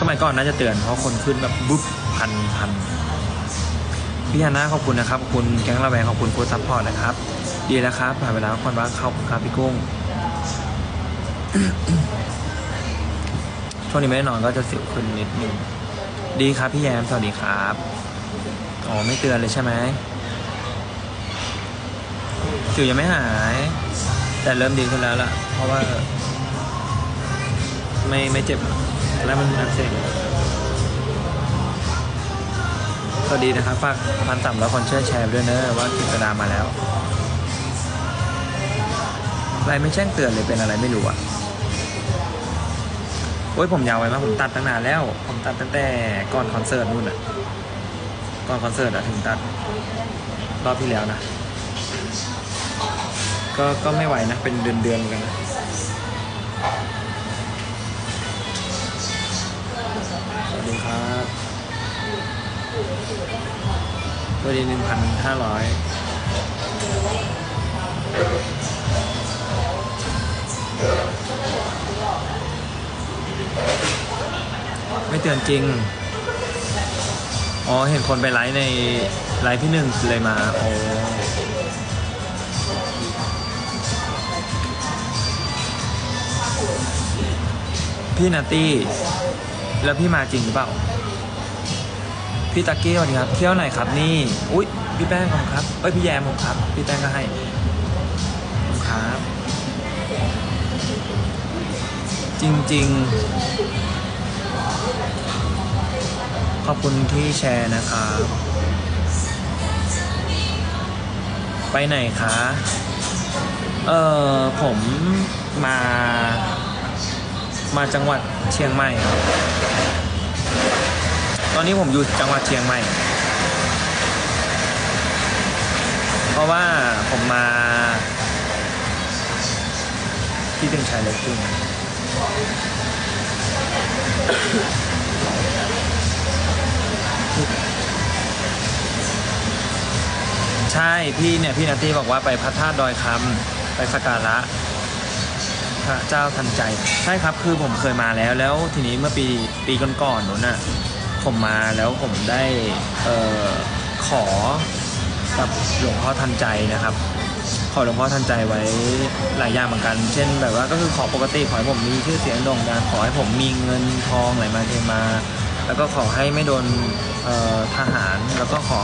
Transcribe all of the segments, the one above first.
สมัยก่อนน่าจะเตือนเพราะคนขึ้นแบบบุ๊บพันพันพี่ฮานาขอบคุณนะครับขอบคุณแก๊งระแวงขอบคุณโค้ดซัพพอร์ตนะครับ ดีแล้วครับผ่านเวลาคนบ้าเข้าครับพี่กุ้งช่วงนี้ไม่ได้นอนก็จะสิวขึ้นนิดนึงดีครับพี่แยมสวัสดีครับอ๋อไม่เตือนเลยใช่ไหมสิวยังไม่หาย แต่เริ่มดีขึ้นแล้วล่ะ เพราะว่า ไม่ไม่เจ็บ แล้วมันอักเสบสวัสดีนะครับฝากพันสามร้อยคนช่วยแชร์ด้วยเนอะว่ากิจกระดามาแล้วอะไรไม่แจ้งเตือนเลยเป็นอะไรไม่รู้อะโอ้ยผมยาวไว้มากผมตัดตั้งนานแล้ว ผมตัดตั้งแต่ก่อนคอนเสิร์ตนู่นอะ ก่อนคอนเสิร์ตอะถึงตัดรอบที่แล้วนะ ก็ก็ไม่ไหวนะเป็นเดือนเดือนเหมือนกันนะ สวัสดีหนึ่งพันห้าร้อยไม่เตือนจริง อ๋อ เห็นคนไปไลฟ์ในไลฟ์พี่หนึ่งเลยมา โอ้พี่นาตี้ แล้วพี่มาจริงหรือเปล่า พี่ตะกี้สวัสดีครับเที่ยวไหนครับนี่อุ๊ยพี่แป้งผมครับเอ้ยพี่แยมผมครับ พี่แป้งก็ให้ผมครับ จริง ๆ ขอบคุณที่แชร์นะครับไปไหนคะ เออผมมา มาจังหวัดเชียงใหม่ครับ ตอนนี้ผมอยู่จังหวัดเชียงใหม่ เพราะว่าผมมา ที่เป็นชายเล็กขึ้นใช่พี่เนี่ยพี่นาตี้บอกว่าไปพระธาตุดอยคำไปสักการะพระเจ้าทันใจ ใช่ครับคือผมเคยมาแล้วแล้วทีนี้เมื่อปีปีก่อนๆนู้นน่ะ ผมมาแล้วผมได้เออขอกับหลวงพ่อทันใจนะครับ ขอหลวงพ่อทันใจไว้หลายอย่างเหมือนกัน เช่นแบบว่าก็คือขอปกติขอให้ผมมีชื่อเสียงโด่งดังขอให้ผมมีเงินทองไหลมาเทมา แล้วก็ขอให้ไม่โดนทหารแล้วก็ขอ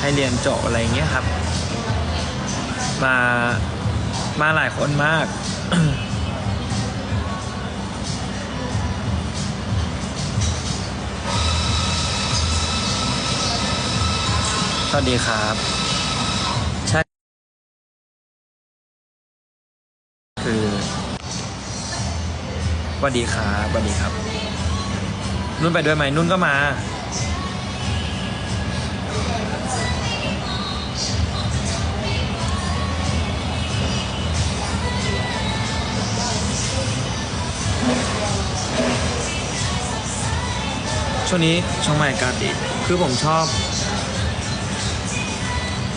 ให้เรียนจบอะไรเงี้ยครับ มามาหลายคนมาก สวัสดีครับใช่คือสวัสดีครับสวัสดีครับ นุ่นไปด้วยไหมนุ่นก็มา ช่วงนี้ชียงใหม่อากาศดีคือผมชอบ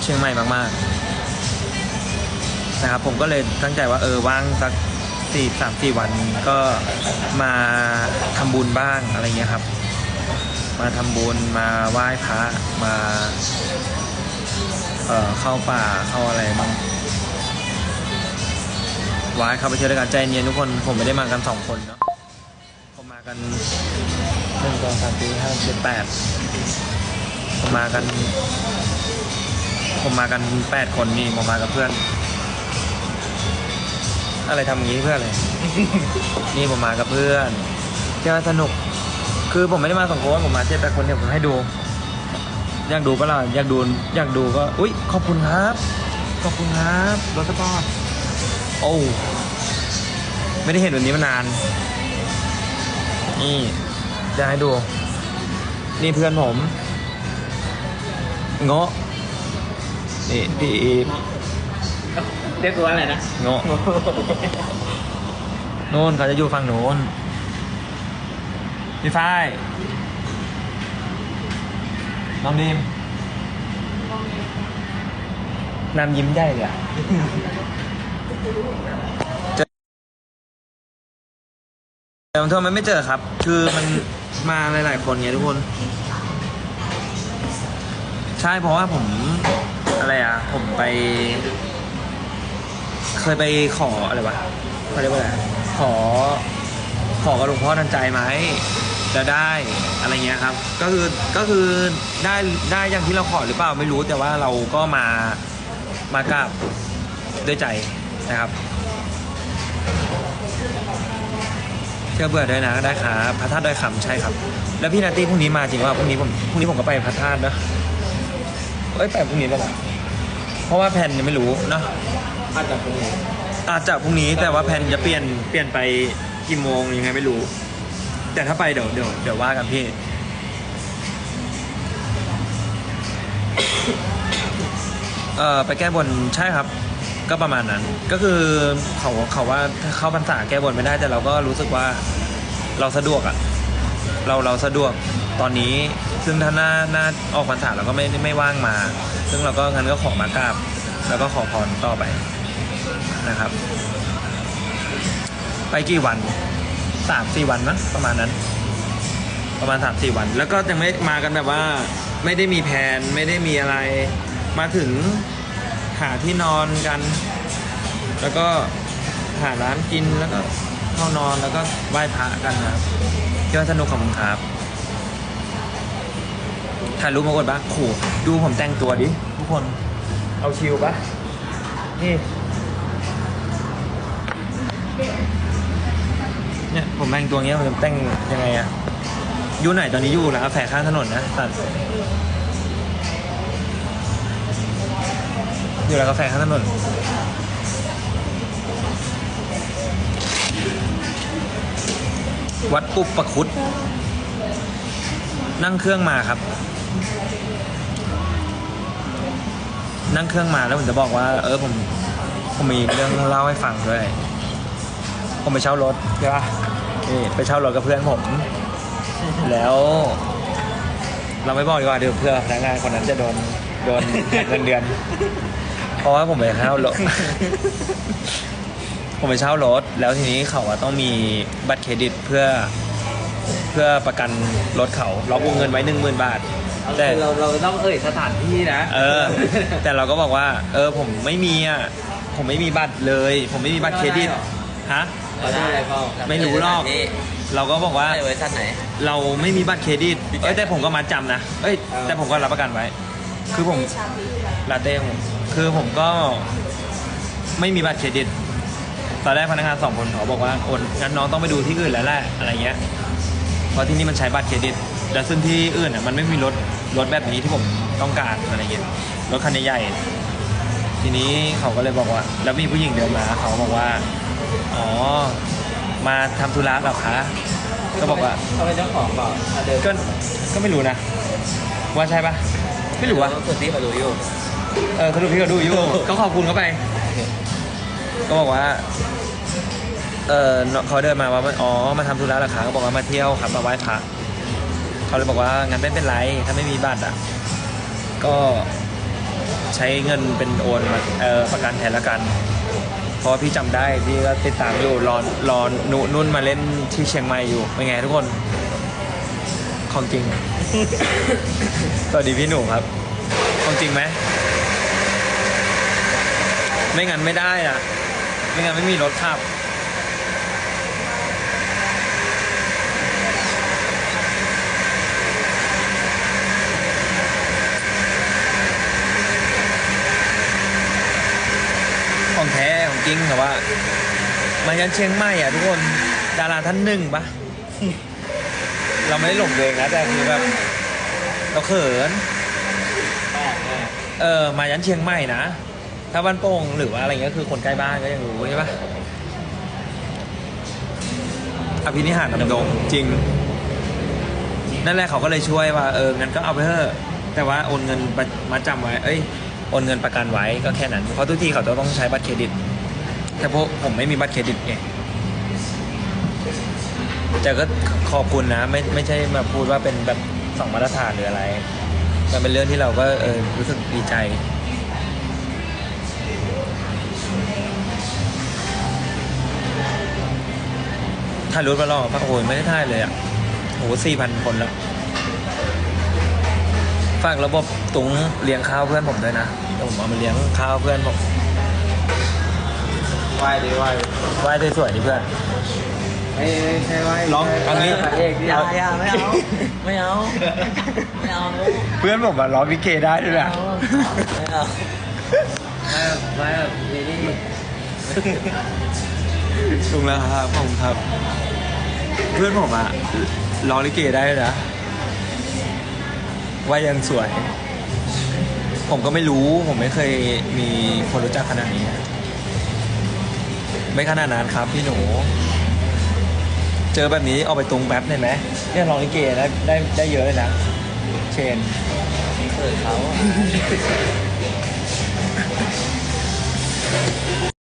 เชียงใหม่มากๆนะครับผมก็เลยตั้งใจว่าเออว่างสักสี่สามสี่วันก็มาทำบุญบ้างอะไรเงี้ยครับ มาทำบุญมาไหว้พระมาเอ่อเข้าป่าเข้าอะไรบ้างไหว้เข้าไปเที่ยวด้วยกันใจเย็นทุกคนผมไม่ได้มากันสองคนเนาะผมมากันหนึ่งสองสามสี่ห้าเจ็ดแปดผมมากัน ผมมากันแปดคนนี่ผมมากับเพื่อน อะไรทำอย่างนี้เพื่ออะไรนี่ผมมากับเพื่อนเที่ยวสนุก คือผมไม่ได้มาสองคนผมมาเจ็ดแปดคนเนี่ยผมให้ดู อยากดูก็ล่ะอยากดูอยากดูก็อุ้ยขอบคุณครับ ขอบคุณครับรถสปอร์ตโอ้ไม่ได้เห็นแบบนี้มานาน นี่จะให้ดู นี่เพื่อนผม เงาะ นี่พี่อีฟเรียกตัวอะไรนะเงาะโน่นเขาจะอยู่ฝั่งโน้นพี่ฝ้ายน้องดีมนำยิ้มใหญ่เลยอะแต่ผมโทรมันไม่เจอครับ คือมันมาหลาย ๆ คนไงทุกคน ใช่เพราะว่าผม อะไรอะ ผมไป เคยไปขออะไรวะเขาเรียกว่าอะไรขอ ขอกับหลวงพ่อทันใจไหมจะได้อะไรเงี้ยครับ ก็คือก็คือได้ได้อย่างที่เราขอหรือเปล่าไม่รู้แต่ว่าเราก็มามากราบด้วยใจนะครับเชื่อเบื่อด้วยนะได้ครับพระธาตุดอยคำใช่ครับ แล้วพี่นาตี้พรุ่งนี้มาจริงว่าพรุ่งนี้ผมพรุ่งนี้ผมก็ไปพระธาตุนะเอ้ยไปพรุ่งนี้แล้วหรอ เพราะว่าแผนยังไม่รู้เนาะอาจจะเป็นอาจจะพรุ่งนี้แต่ว่าแผนจะเปลี่ยนเปลี่ยนไปกี่โมงยังไงไม่รู้ แต่ถ้าไปเดี๋ยวเดี๋ยวเดี๋ยวว่ากันพี่เอ่อไปแก้บนใช่ครับ ก็ประมาณนั้น ก็คือเขาเขาว่าถ้าเข้าพรรษาแก้บนไม่ได้แต่เราก็รู้สึกว่าเราสะดวกอะเราเราสะดวกตอนนี้ ซึ่งถ้าหน้าหน้าออกพรรษาเราก็ไม่ไม่ว่างมา ซึ่งเราก็งั้นก็ขอมากราบแล้วก็ขอพรต่อไปนะครับ ไปกี่วันสามสี่วันมั้งประมาณนั้น ประมาณสามสี่วัน แล้วก็ยังไม่มากันแบบว่า ไม่ได้มีแผนไม่ได้มีอะไร มาถึงหาที่นอนกัน แล้วก็หาร้านกินแล้วก็เข้านอนแล้วก็ไหว้พระกันนะครับคิดว่าสนุกของมึงครับ ถ่ายรูปมาก่อนปะขู่ดูผมแต่งตัวดิ ทุกคน เอาชิลปะนี่ เนี่ยผมแต่งตัวเงี้ยผมแต่งยังไงอะอยู่ไหนตอนนี้อยู่ร้านกาแฟข้างถนนนะตัดอยู่ร้านกาแฟข้างถนนวัดปุบประคุด นั่งเครื่องมาครับ นั่งเครื่องมาแล้วผมจะบอกว่า เออผมผมมีเรื่องเล่าให้ฟังด้วย ผมไปเช่ารถใช่ปะนี่ไปเช่ารถกับเพื่อนผม แล้ว เราไม่บอกดีกว่าเดี๋ยวเพื่อพนักงานคนนั้นจะโดนโดนหักเงินเดือน เพราะว่าผมไปเช่ารถ ผมไปเช่ารถ แล้วทีนี้เขาอะต้องมีบัตรเครดิตเพื่อ เพื่อประกันรถเขาล็อกวงเงินไว้หนึ่งหมื่นบาท แต่เราเราต้องเอ่ยสถานที่นะเออ แต่เราก็บอกว่า เออผมไม่มีอะผมไม่มีบัตรเลย ผมไม่มีบัตรเครดิตฮะ เราได้อะไรเปล่าไม่รู้หรอก เราก็บอกว่าได้ไว้ท่านไหน เราไม่มีบัตรเครดิต เอ้ยแต่ผมก็มาจำนะ เอ้ยเออแต่ผมก็รับประกันไว้ คือผมลาเต้ผมคือผมก็ไม่มีบัตรเครดิต ตอนแรกพนักงานสองคนเขาบอกว่าโอนงั้นน้องต้องไปดูที่อื่นแล้วแหละอะไรเงี้ย เพราะที่นี่มันใช้บัตรเครดิตแล้วซึ่งที่อื่นอะมันไม่มีรถ รถแบบนี้ที่ผมต้องการอะไรเงี้ยรถคันใหญ่ๆทีนี้เขาก็เลยบอกว่า แล้วมีผู้หญิงเดินมาเขาบอกว่า อ๋อ มาทำธุระเหรอคะก็บอกว่าเขาเป็นเจ้าของเปล่าอะเดินก็ก็ไม่รู้นะ ว่าใช่ปะไม่รู้วะคนที่เขารู้อยู่เออเขาดูพี่เขาดูอยู่เขาขอบคุณเขาไป ก็บอกว่า เออเขาเดินมาว่าอ๋อมาทำธุระเหรอคะเขาบอกว่ามาเที่ยวครับมาไหว้พระ เขาเลยบอกว่างั้นไม่เป็นไร ถ้าไม่มีบัตรอะ ก็ใช้เงินเป็นโอนมาเออประกันแทนละกัน เพราะว่าพี่จำได้พี่ก็ติดตามอยู่รอรอนุนุ่นมาเล่นที่เชียงใหม่อยู่เป็นไงทุกคน ของจริง สวัสดีพี่หนูครับ ของจริงไหม ไม่งั้นไม่ได้อะไม่งั้นไม่มีรถขับ ของแท้ของ จริงแต่ว่า มายันเชียงใหม่อะทุกคนดาราท่านหนึ่งปะเราไม่ได้หลงเลยนะแต่คือแบบเราเขินเออมายันเชียงใหม่นะถ้าบ้านโป่งหรือว่าอะไรเงี้ยคือคนใกล้บ้านก็ยังรู้ใช่ปะอภินิหารนำดงจริง นั่นแหละเขาก็เลยช่วยว่า เอองั้นก็เอาไปเถอะแต่ว่าโอนเงินมามาจำไว้ เอ้ย โอนเงินประกันไว้ก็แค่นั้น เพราะทุกทีเขาจะต้องใช้บัตรเครดิต แต่พวกผมไม่มีบัตรเครดิตไงแต่ก็ขอบคุณนะ ไม่ไม่ใช่มาพูดว่าเป็นแบบสองมาตรฐานหรืออะไร มันเป็นเรื่องที่เราก็เออรู้สึกดีใจถ่ายรูปแล้วหระโอ้ยไม่ได้ถ่ายเลยอะโอ้สี่พันคนแล้วฝากระบบตุงเลี้ยงข้าวเพื่อนผมด้วยนะผมเอามาเลี้ยงข้าวเพื่อนผม ไหวดีไหวไหว้ได้สวยดิเพื่อนไม่ไม่ใช่ไหวร้องอันนี้ พระเอกที่อย่าเอาอย่าไม่เอา ไม่เอา ไม่เอาเพื่อนผมมาร้องพิเกได้ด้วยนะไม่เอาไม่ไม่แบบนี่นี่ถูกแล้วครับผมครับ เพื่อนผมอะร้องลิเกได้ด้วยนะว่ายังสวย ผมก็ไม่รู้ผมไม่เคยมีคนรู้จักขนาดนี้นะ ไม่ขนาดนั้นครับพี่หนู เจอแบบนี้เอาไปตรงแป๊บได้ไหมเนี่ยร้องลิเกได้ได้ได้เยอะเลยนะ เชนเปิดเขาอะ